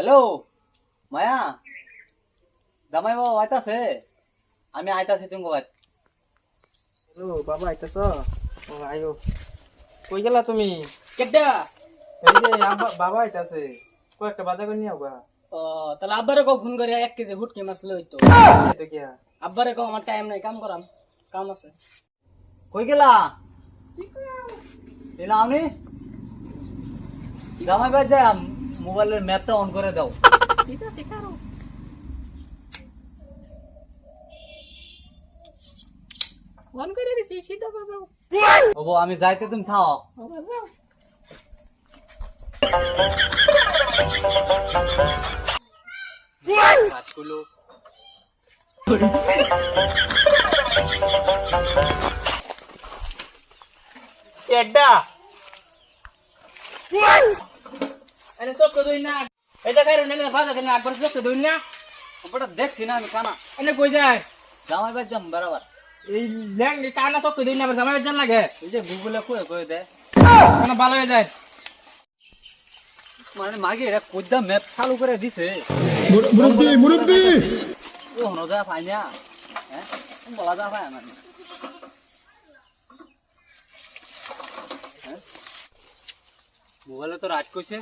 Hello মায়া। জামাই বাবা আইতাছে? আমি আইতাছি তুমি বাবা হ্যালো বাবা আইতাছ? ও আয়ো কই গেলা তুমি? কেডা? এই যে বাবা আইতাছে। কয়েকটা বাজার করে নিয়ে ও তাহলে আব্বারে কও ফোন করে এক কেজি হুটকি মাছ লইতো এই তো কিয়া আব্বারে কও আমার টাইম নাই কাম করাম। কাম আছে। কই গেলা? এলা আমি জামাই যাই মোবাইলের ম্যাপটা অন করে দাও। ঠিক আছে কারও ফোন করে দিছি সিধা বাজাও ওবো আমি যাইতে তুমি থাও বাজাও এডা আরে তো কই না। এটা কারণ নেলে ফাজা কেন একবার তো দই না। ওটা দেখছি না আমি কানা এনে কই যায়? জামাই বাদ যাম বরাবর। এই ল্যাং কানা তো কই দই না জামাই জান লাগে। এই যে গুগলে কয়ে কয়ে দে। কেন ভালো হয়ে যায়? মানে মাগে এটা কোদ্দা ম্যাপ চালু করে দিছে। মুরব্বী মুরব্বী! ও হনো যা পাই না। হ্যাঁ? বলা যা পাই মানে মোবাইলে তো রাত কইছে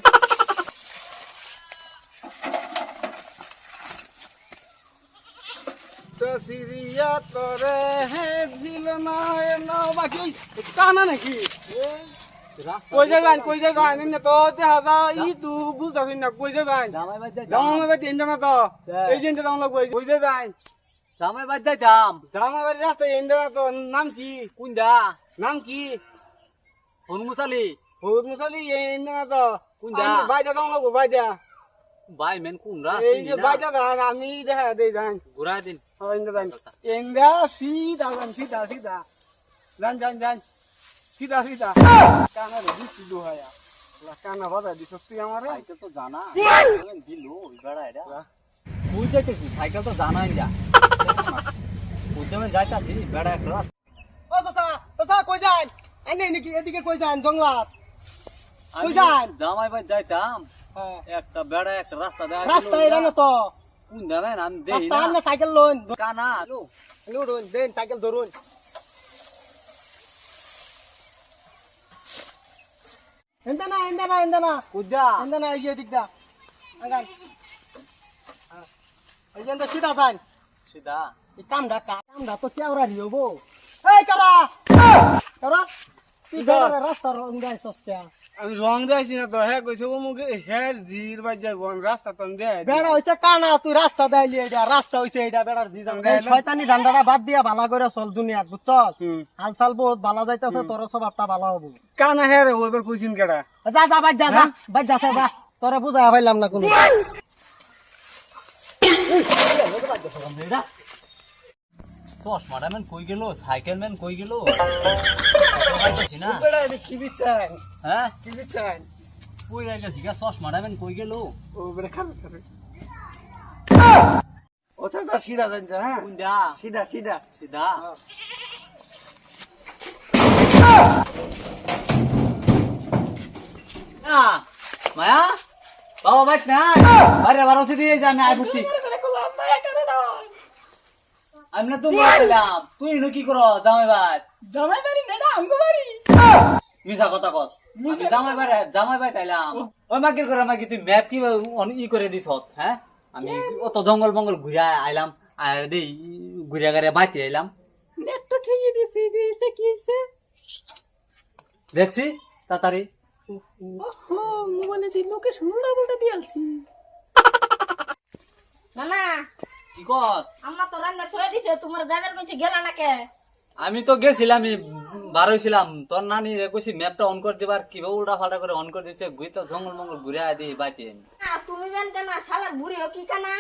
সিরিয়া তোরে হে দিল না এ না বাকি কানা নাকি? কই যাবেন কই যাবেন তো দেখা যা ই তু না কই যাবেন জামাই জামা বাড়ি এনে না তো? আমরা কই যাবেন জামাই বাদ যাই দাম জামা বাড়ি রাস্তা না তো নাম কি? কুন্দা নাম কি? হনুমুসালি বহুত মুসালি এনে না তো। কোনটা? বাইজা দাম লাগবো বাইজা। ভাই মেন কুনরা এই যে দান আমি দেখা দেই যান ঘুরা দিন। এনে যান সিধা যান সিধা সিধা যান যান যান সিধা সিধা কানা রে দিছি দোহায়া কানা বাজা দিছ তুই আমারে তো জানা দিল বেড়া এটা বুঝ সাইকেল তো জানাই যা বুঝতে যাইতাছি বেড়া একটা ও চাচা চাচা কই যান এনে নাকি এদিকে কই যান জঙ্গলাত আমি কই যান? জামাই বাদ যাইতাম হ্যাঁ একটা বেড়া একটা রাস্তা রাস্তা এটা না তো কোন আমি দেখি রাস্তা না না সাইকেল লোন কানা লো লুড়ুন দেন সাইকেল ধরুন এন্দা না এন্দা না এন্দা না কুদা এন্দা না এই যে দিকটা আগান এই যে সিধা যান সিধা এই কামটা কা কামটা তো কেওরা দিও বো এই কারা আমি রং দিয়েছি না তো হ্যাঁ কইছে ও মুখে হ্যাঁ জির বাজ যাই রাস্তা তো দেয় বেড়া হইছে কানা তুই রাস্তা দাইলি এটা রাস্তা হইছে এটা বেড়ার দিদাম এই শয়তানি ধান্দাটা বাদ দিয়া ভালো করে চল দুনিয়া বুঝছস? হাল চাল বহুত ভালো যাইতাছে তোর স্বভাবটা ভালো হব। কানা হ্যাঁ রে ওইবার কইছিন কেডা? যা যা বাজ যা যা বাজ যা যা তোরা বুঝা পাইলাম না কোনো। চশমাটা ম্যান কই গেল? সাইকেল ম্যান কই গেল? এটা কি বিচান হ্যাঁ? কি বিচান কই রাখছি গা চশমাটা ম্যান কই গেল? ও বেড়া খাবে খাবে। ও চাচা সিধা যান যা হ্যাঁ। কুন্দা সিধা সিধা। সিধা? না, মায়া? বাবা বাইক না আরে বারো সিধি যে আমি আই পড়ছি আমি না তুমি বললাম তুই ইনো কি করো জামাই ভাই জামাই বাড়ি না এটা আমগো বাড়ি মিছা কথা কস। আমি জামাই ভাই জামাই ভাই তাইলাম ওই মাকির করে মাকি তুই ম্যাপ কি ই করে দিছ হ্যাঁ? আমি অত জঙ্গল মঙ্গল ঘুরে আইলাম আর দেই ঘুরে ঘুরে বাইতে আইলাম। নেট তো ঠিকই দিছি দিছে কি হইছে? দেখছি তাড়াতাড়ি। মোবাইলে দি লোকেশন উল্টা উল্টা দিয়ালছি। কি কস আম্মা তো রান্না থয়ে দিছে তোমার যাবার কইছে গেলা না কে আমি তো গেছিলাম বার হয়েছিলাম তোর নানি রে কইছি ম্যাপটা অন করে দিবার কীভাবে উল্টা ফাল্টা করে অন করে দিচ্ছে ঘুরে তো জঙ্গল মঙ্গল ঘুরে আদি বাঁচিয়ে তুমি জানতে না বুড়ি ও কি কানা?